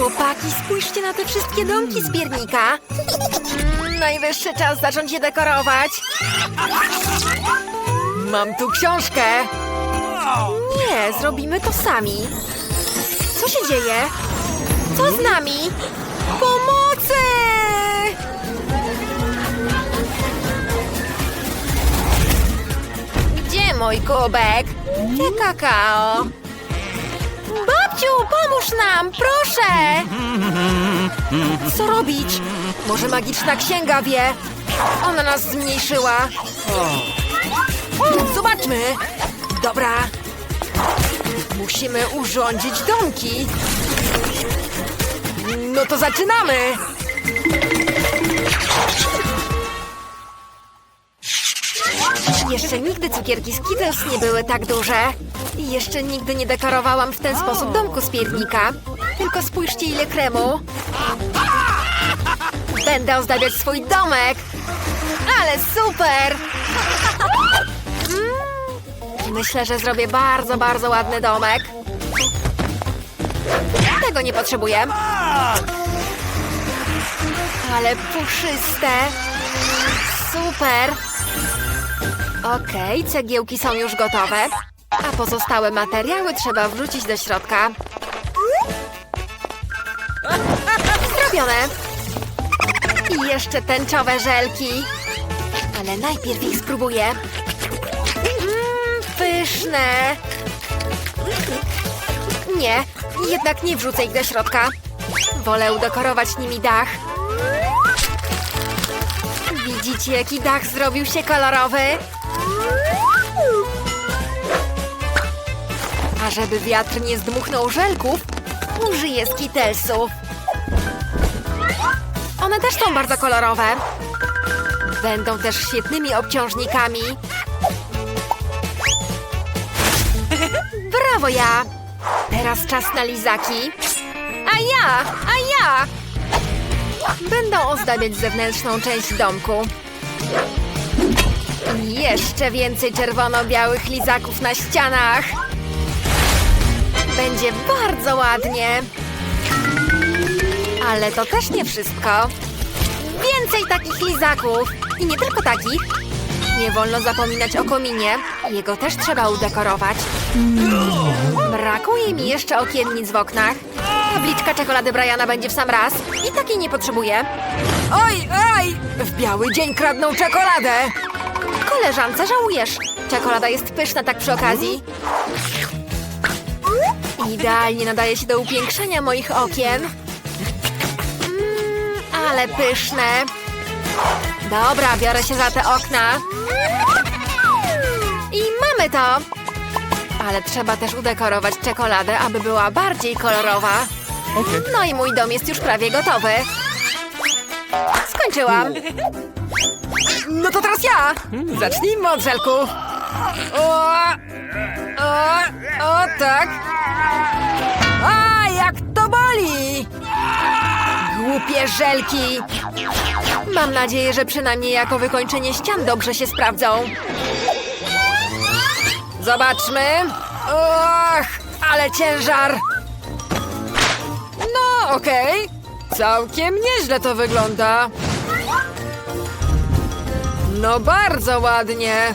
Chłopaki, spójrzcie na te wszystkie domki z piernika. Mm, najwyższy czas zacząć je dekorować. Mam tu książkę. Nie, zrobimy to sami. Co się dzieje? Co z nami? Pomocy! Gdzie mój kubek? Gdzie kakao? Pomóż nam, proszę! Co robić? Może magiczna księga wie? Ona nas zmniejszyła. Zobaczmy. Dobra. Musimy urządzić domki. No to zaczynamy. Jeszcze nigdy cukierki Skittles nie były tak duże. I jeszcze nigdy nie dekorowałam w ten sposób domku z piernika. Tylko spójrzcie ile kremu. Będę ozdabiać swój domek. Ale super! Mm, Myślę, że zrobię bardzo, bardzo ładny domek. Tego nie potrzebuję. Ale puszyste. Super. Okej, cegiełki są już gotowe. A pozostałe materiały trzeba wrzucić do środka. Zrobione. I jeszcze tęczowe żelki. Ale najpierw ich spróbuję. Mmm, pyszne. Nie, jednak nie wrzucę ich do środka. Wolę udekorować nimi dach. Widzicie, jaki dach zrobił się kolorowy? A żeby wiatr nie zdmuchnął żelków, użyję skitelsów. One też są bardzo kolorowe. Będą też świetnymi obciążnikami. Brawo ja! Teraz czas na lizaki. A ja! A ja! Będą ozdabiać zewnętrzną część domku. Jeszcze więcej czerwono-białych lizaków na ścianach. Będzie bardzo ładnie. Ale to też nie wszystko. Więcej takich lizaków. I nie tylko takich. Nie wolno zapominać o kominie. Jego też trzeba udekorować. Brakuje mi jeszcze okiennic w oknach. Tabliczka czekolady Briana będzie w sam raz. I takiej nie potrzebuję. Oj, oj! W biały dzień kradną czekoladę! Koleżance, żałujesz. Czekolada jest pyszna tak przy okazji. Idealnie nadaje się do upiększenia moich okien. Mmm, ale pyszne. Dobra, biorę się za te okna. I mamy to. Ale trzeba też udekorować czekoladę, aby była bardziej kolorowa. No i mój dom jest już prawie gotowy. Skończyłam. No to teraz ja. Zacznijmy od żelków. O, o, o tak. A, jak to boli! Głupie żelki! Mam nadzieję, że przynajmniej jako wykończenie ścian dobrze się sprawdzą. Zobaczmy. Och, ale ciężar. No, okej. Całkiem nieźle to wygląda. No, bardzo ładnie.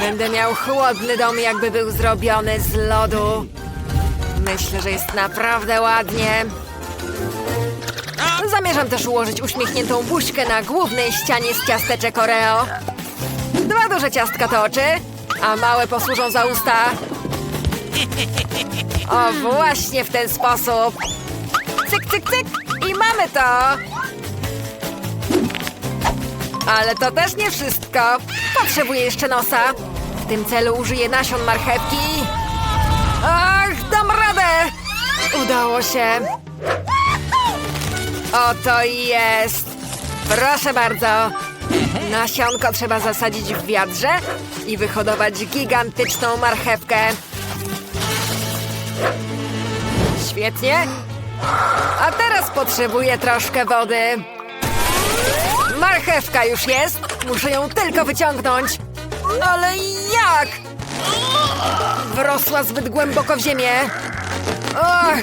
Będę miał chłodny dom, jakby był zrobiony z lodu. Myślę, że jest naprawdę ładnie. Zamierzam też ułożyć uśmiechniętą buźkę na głównej ścianie z ciasteczek Oreo. Dwa duże ciastka to oczy, a małe posłużą za usta. O, właśnie w ten sposób. Cyk, cyk, cyk i mamy to. Ale to też nie wszystko. Potrzebuję jeszcze nosa. W tym celu użyję nasion marchewki. Ach, dam radę! Udało się. Oto jest. Proszę bardzo. Nasionko trzeba zasadzić w wiadrze i wyhodować gigantyczną marchewkę. Świetnie. A teraz potrzebuję troszkę wody. Marchewka już jest. Muszę ją tylko wyciągnąć. Ale jak? Wrosła zbyt głęboko w ziemię. Och!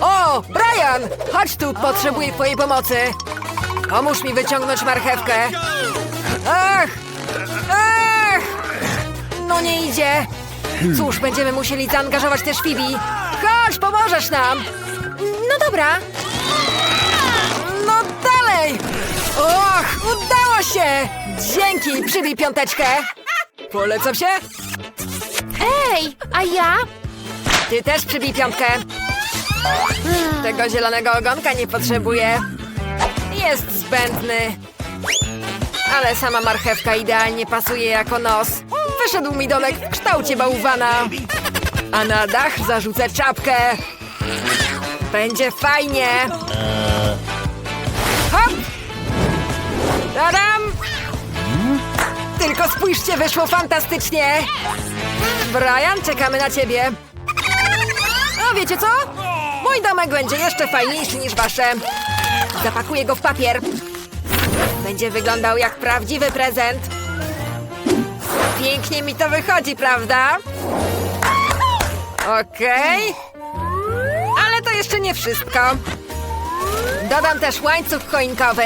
O, Brian! Chodź tu, potrzebuję twojej pomocy. Pomóż mi wyciągnąć marchewkę. Ach! Ach! No nie idzie. Cóż, będziemy musieli zaangażować też Phoebe. Chodź, pomożesz nam. No dobra. Dalej! Och, udało się! Dzięki, przybij piąteczkę. Polecam się? Ej, a ja? Ty też przybij piątkę. Tego zielonego ogonka nie potrzebuję. Jest zbędny. Ale sama marchewka idealnie pasuje jako nos. Wyszedł mi domek w kształcie bałwana. A na dach zarzucę czapkę. Będzie fajnie. Tadam! Tylko spójrzcie, wyszło fantastycznie. Brian, czekamy na ciebie. A wiecie co? Mój domek będzie jeszcze fajniejszy niż wasze. Zapakuję go w papier. Będzie wyglądał jak prawdziwy prezent. Pięknie mi to wychodzi, prawda? Okej. Ale to jeszcze nie wszystko. Dodam też łańcuch choinkowy.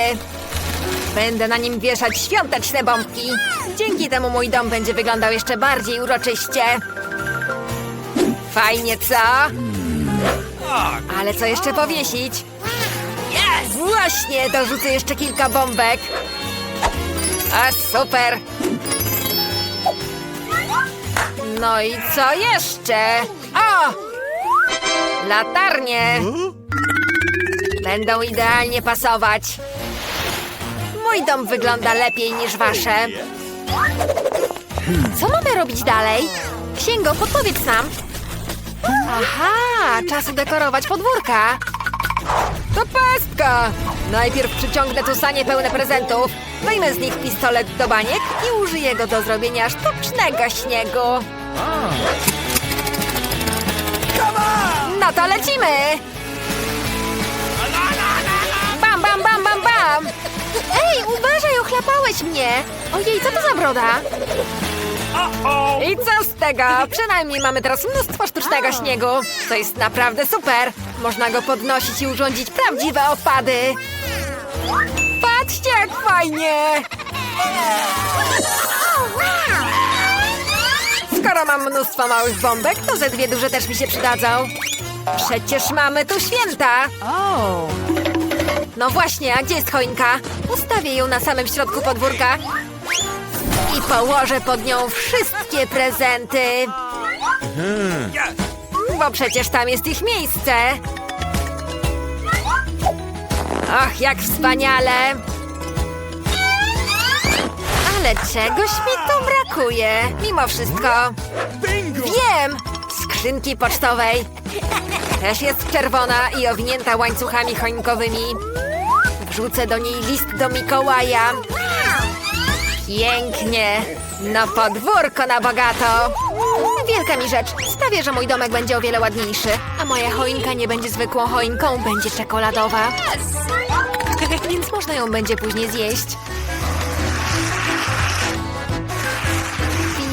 Będę na nim wieszać świąteczne bombki. Dzięki temu mój dom będzie wyglądał jeszcze bardziej uroczyście. Fajnie, co? Ale co jeszcze powiesić? Właśnie, dorzucę jeszcze kilka bombek. A super! No i co jeszcze? O! Latarnie! Będą idealnie pasować. Mój dom wygląda lepiej niż wasze. Co mamy robić dalej? Księgo, podpowiedz nam. Aha, czas udekorować podwórka. To pestka! Najpierw przyciągnę tu sanie pełne prezentów, wyjmę z nich pistolet do baniek i użyję go do zrobienia sztucznego śniegu. No to lecimy! Bam, bam, bam, bam, bam! Ej, uważaj, ochlapałeś mnie. Ojej, co to za broda? I co z tego? Przynajmniej mamy teraz mnóstwo sztucznego śniegu. To jest naprawdę super. Można go podnosić i urządzić prawdziwe opady. Patrzcie, jak fajnie! Skoro mam mnóstwo małych bombek, to ze dwie duże też mi się przydadzą. Przecież mamy tu święta! No właśnie, a gdzie jest choinka? Ustawię ją na samym środku podwórka i położę pod nią wszystkie prezenty. Bo przecież tam jest ich miejsce. Ach, jak wspaniale! Ale czegoś mi tu brakuje, mimo wszystko. Wiem! Skrzynki pocztowej. Też jest czerwona i owinięta łańcuchami choinkowymi. Wrzucę do niej list do Mikołaja. Pięknie! Na podwórko na bogato! Wielka mi rzecz. Sprawię, że mój domek będzie o wiele ładniejszy, a moja choinka nie będzie zwykłą choinką, będzie czekoladowa. Więc można ją będzie później zjeść.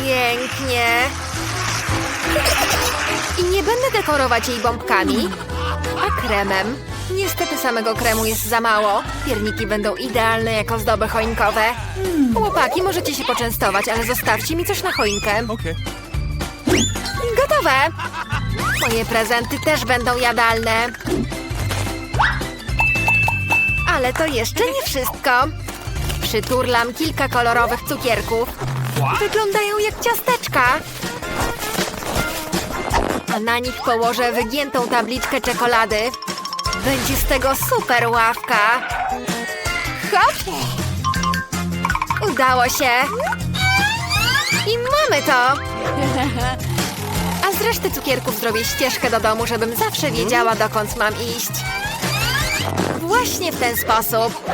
Pięknie! I nie będę dekorować jej bombkami, a kremem. Niestety samego kremu jest za mało. Pierniki będą idealne jako zdoby choinkowe. Chłopaki, możecie się poczęstować, ale zostawcie mi coś na choinkę. Okay. Gotowe! Moje prezenty też będą jadalne. Ale to jeszcze nie wszystko. Przyturlam kilka kolorowych cukierków. Wyglądają jak ciasteczka. A na nich położę wygiętą tabliczkę czekolady. Będzie z tego super ławka. Hop! Udało się. I mamy to! A z reszty cukierków zrobię ścieżkę do domu, żebym zawsze wiedziała, dokąd mam iść. Właśnie w ten sposób.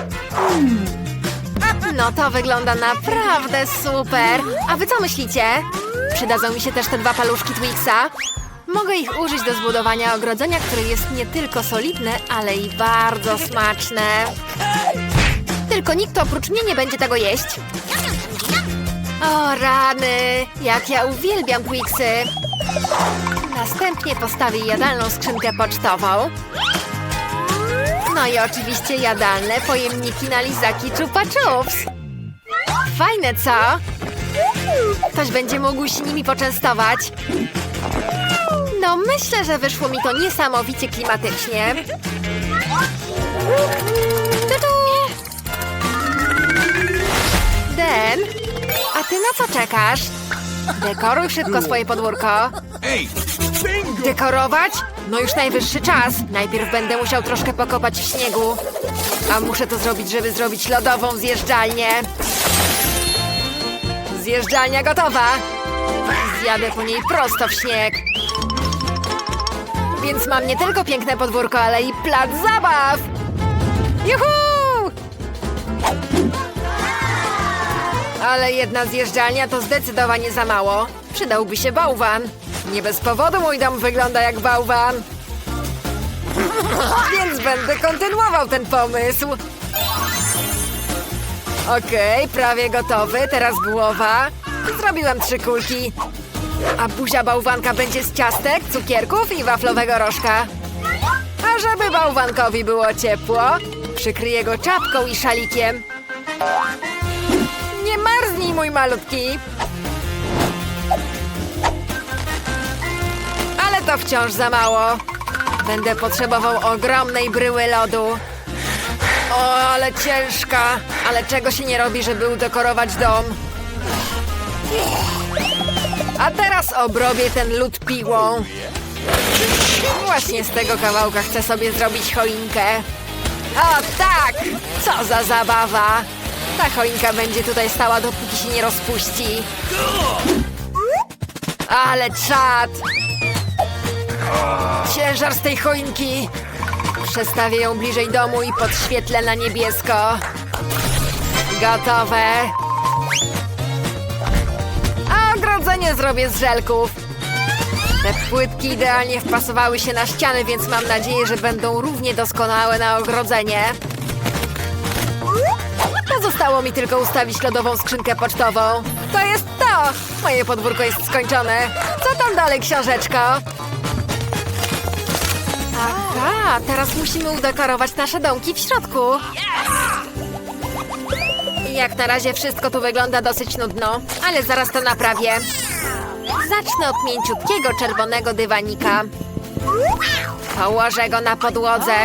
No to wygląda naprawdę super. A wy co myślicie? Przydadzą mi się też te dwa paluszki Twixa. Mogę ich użyć do zbudowania ogrodzenia, które jest nie tylko solidne, ale i bardzo smaczne. Tylko nikt oprócz mnie nie będzie tego jeść. O rany, jak ja uwielbiam Twixy. Następnie postawię jadalną skrzynkę pocztową. No i oczywiście jadalne pojemniki na lizaki Chupa Chups. Fajne, co? Ktoś będzie mógł się nimi poczęstować. No, myślę, że wyszło mi to niesamowicie klimatycznie. Den, a ty na co czekasz? Dekoruj szybko swoje podwórko. Ej! Bingo! Dekorować? No już najwyższy czas. Najpierw będę musiał troszkę pokopać w śniegu. A muszę to zrobić, żeby zrobić lodową zjeżdżalnię. Zjeżdżalnia gotowa. Zjadę po niej prosto w śnieg. Więc mam nie tylko piękne podwórko, ale i plac zabaw. Juhu! Ale jedna zjeżdżalnia to zdecydowanie za mało. Przydałby się bałwan. Nie bez powodu mój dom wygląda jak bałwan. Więc będę kontynuował ten pomysł. Okej, prawie gotowy. Teraz głowa. Zrobiłem trzy kulki. A buzia bałwanka będzie z ciastek, cukierków i waflowego rożka. A żeby bałwankowi było ciepło, przykryję go czapką i szalikiem. Nie marznij, mój malutki. Ale to wciąż za mało. Będę potrzebował ogromnej bryły lodu. O, ale ciężka. Ale czego się nie robi, żeby udekorować dom? A teraz obrobię ten lód piłą. Właśnie z tego kawałka chcę sobie zrobić choinkę. O tak! Co za zabawa! Ta choinka będzie tutaj stała, dopóki się nie rozpuści. Ale czad! Ciężar z tej choinki! Przestawię ją bliżej domu i podświetlę na niebiesko. Gotowe! Ogrodzenie zrobię z żelków. Te płytki idealnie wpasowały się na ściany, więc mam nadzieję, że będą równie doskonałe na ogrodzenie. Pozostało mi tylko ustawić lodową skrzynkę pocztową. To jest to! Moje podwórko jest skończone. Co tam dalej, książeczko? Aha, teraz musimy udekorować nasze domki w środku. Jak na razie wszystko tu wygląda dosyć nudno, ale zaraz to naprawię. Zacznę od mięciutkiego czerwonego dywanika. Położę go na podłodze.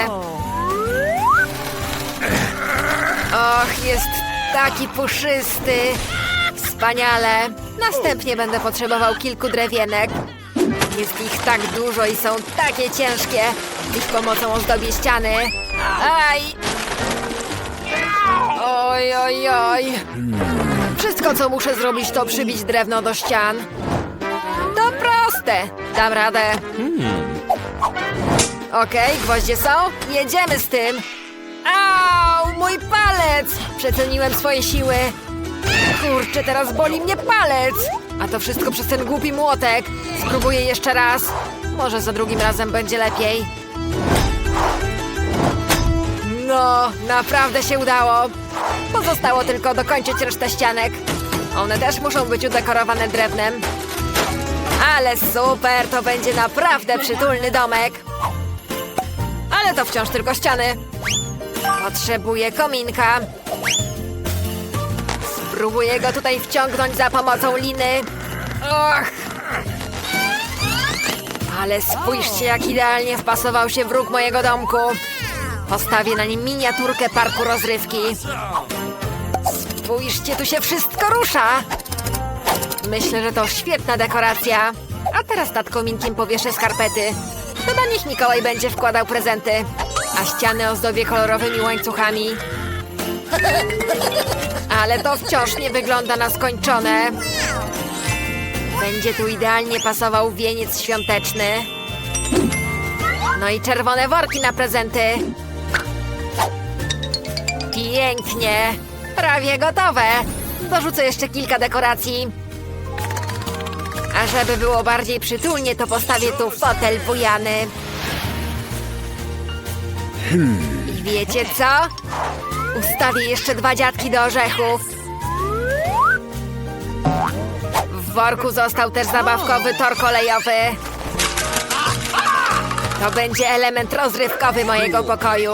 Och, jest taki puszysty. Wspaniale. Następnie będę potrzebował kilku drewienek. Jest ich tak dużo i są takie ciężkie. Ich pomocą ozdobię ściany. Aj! Oj, oj, oj. Wszystko, co muszę zrobić, to przybić drewno do ścian. To proste. Dam radę. Okej, gwoździe są? Jedziemy z tym. Au, mój palec! Przeceniłem swoje siły. Kurczę, teraz boli mnie palec. A to wszystko przez ten głupi młotek. Spróbuję jeszcze raz. Może za drugim razem będzie lepiej. No, naprawdę się udało. Pozostało tylko dokończyć resztę ścianek. One też muszą być udekorowane drewnem. Ale super, to będzie naprawdę przytulny domek. Ale to wciąż tylko ściany. Potrzebuję kominka. Spróbuję go tutaj wciągnąć za pomocą liny. Och! Ale spójrzcie, jak idealnie wpasował się wróg mojego domku. Postawię na nim miniaturkę parku rozrywki. Spójrzcie, tu się wszystko rusza. Myślę, że to świetna dekoracja. A teraz nad kominkiem powieszę skarpety. Chyba niech Mikołaj będzie wkładał prezenty. A ściany ozdobię kolorowymi łańcuchami. Ale to wciąż nie wygląda na skończone. Będzie tu idealnie pasował wieniec świąteczny. No i czerwone worki na prezenty. Pięknie. Prawie gotowe. Dorzucę jeszcze kilka dekoracji. A żeby było bardziej przytulnie, to postawię tu fotel bujany. I wiecie co? Ustawię jeszcze dwa dziadki do orzechów. W worku został też zabawkowy tor kolejowy. To będzie element rozrywkowy mojego pokoju.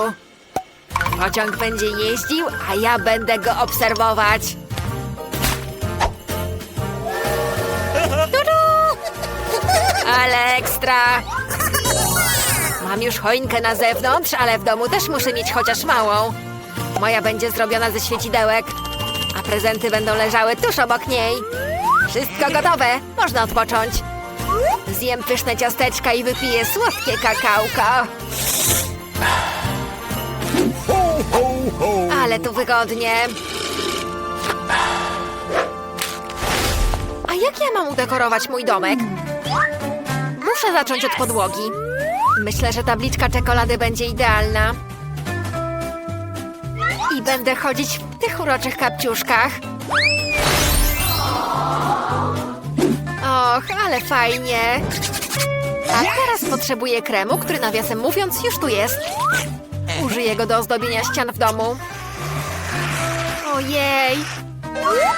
Pociąg będzie jeździł, a ja będę go obserwować. Ale ekstra! Mam już choinkę na zewnątrz, ale w domu też muszę mieć chociaż małą. Moja będzie zrobiona ze świecidełek, a prezenty będą leżały tuż obok niej. Wszystko gotowe, można odpocząć. Zjem pyszne ciasteczka i wypiję słodkie kakałko. Ale tu wygodnie. A jak ja mam udekorować mój domek? Muszę zacząć od podłogi. Myślę, że tabliczka czekolady będzie idealna. I będę chodzić w tych uroczych kapciuszkach. Och, ale fajnie. A teraz potrzebuję kremu, który nawiasem mówiąc już tu jest. Użyję go do ozdobienia ścian w domu. Ojej!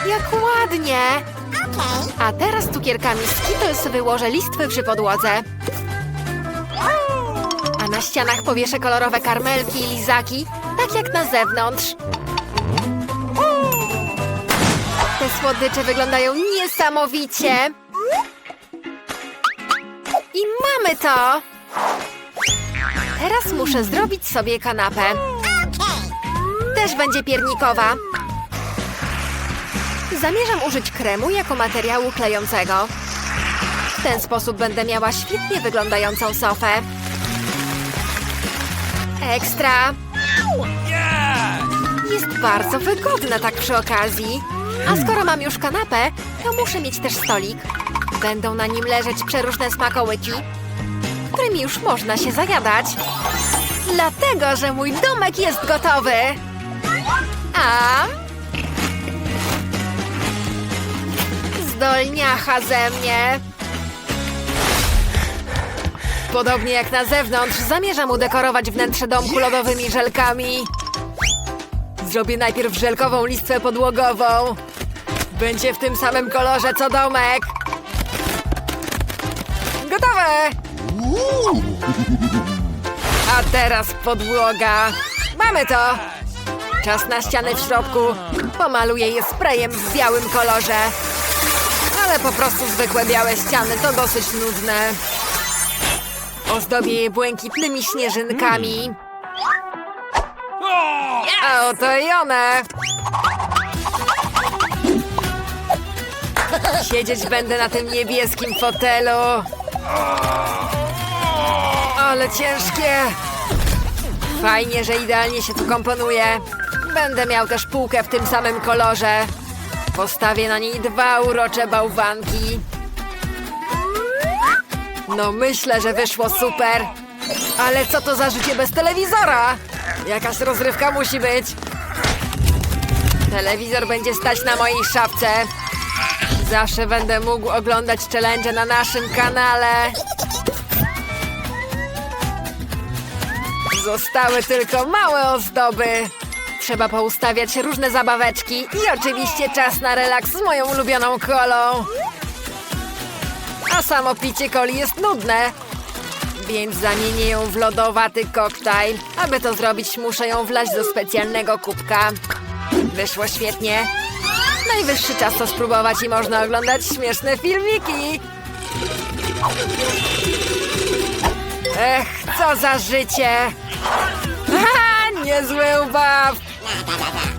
Jak ładnie! A teraz cukierkami Skittles wyłożę listwy przy podłodze. A na ścianach powieszę kolorowe karmelki i lizaki, tak jak na zewnątrz. Te słodycze wyglądają niesamowicie. I mamy to! Teraz muszę zrobić sobie kanapę. Też będzie piernikowa. Zamierzam użyć kremu jako materiału klejącego. W ten sposób będę miała świetnie wyglądającą sofę. Ekstra! Jest bardzo wygodna tak przy okazji. A skoro mam już kanapę, to muszę mieć też stolik. Będą na nim leżeć przeróżne smakołyki, którymi już można się zajadać. Dlatego, że mój domek jest gotowy. A? Zdolniacha ze mnie. Podobnie jak na zewnątrz, zamierzam udekorować wnętrze domku lodowymi żelkami. Zrobię najpierw żelkową listwę podłogową. Będzie w tym samym kolorze co domek. Gotowe! A teraz podłoga. Mamy to! Czas na ściany w środku. Pomaluję je sprayem w białym kolorze. Ale po prostu zwykłe białe ściany to dosyć nudne. Ozdobię je błękitnymi śnieżynkami. A oto i one! Siedzieć będę na tym niebieskim fotelu. Ale ciężkie! Fajnie, że idealnie się tu komponuje. Będę miał też półkę w tym samym kolorze. Postawię na niej dwa urocze bałwanki. No myślę, że wyszło super. Ale co to za życie bez telewizora? Jakaś rozrywka musi być. Telewizor będzie stać na mojej szafce. Zawsze będę mógł oglądać challenge na naszym kanale. Zostały tylko małe ozdoby. Trzeba poustawiać różne zabaweczki i oczywiście czas na relaks z moją ulubioną kolą. A samo picie coli jest nudne, więc zamienię ją w lodowaty koktajl. Aby to zrobić, muszę ją wlać do specjalnego kubka. Wyszło świetnie. Najwyższy czas to spróbować i można oglądać śmieszne filmiki. Ech, co za życie! Niezły ubaw! да, да, да.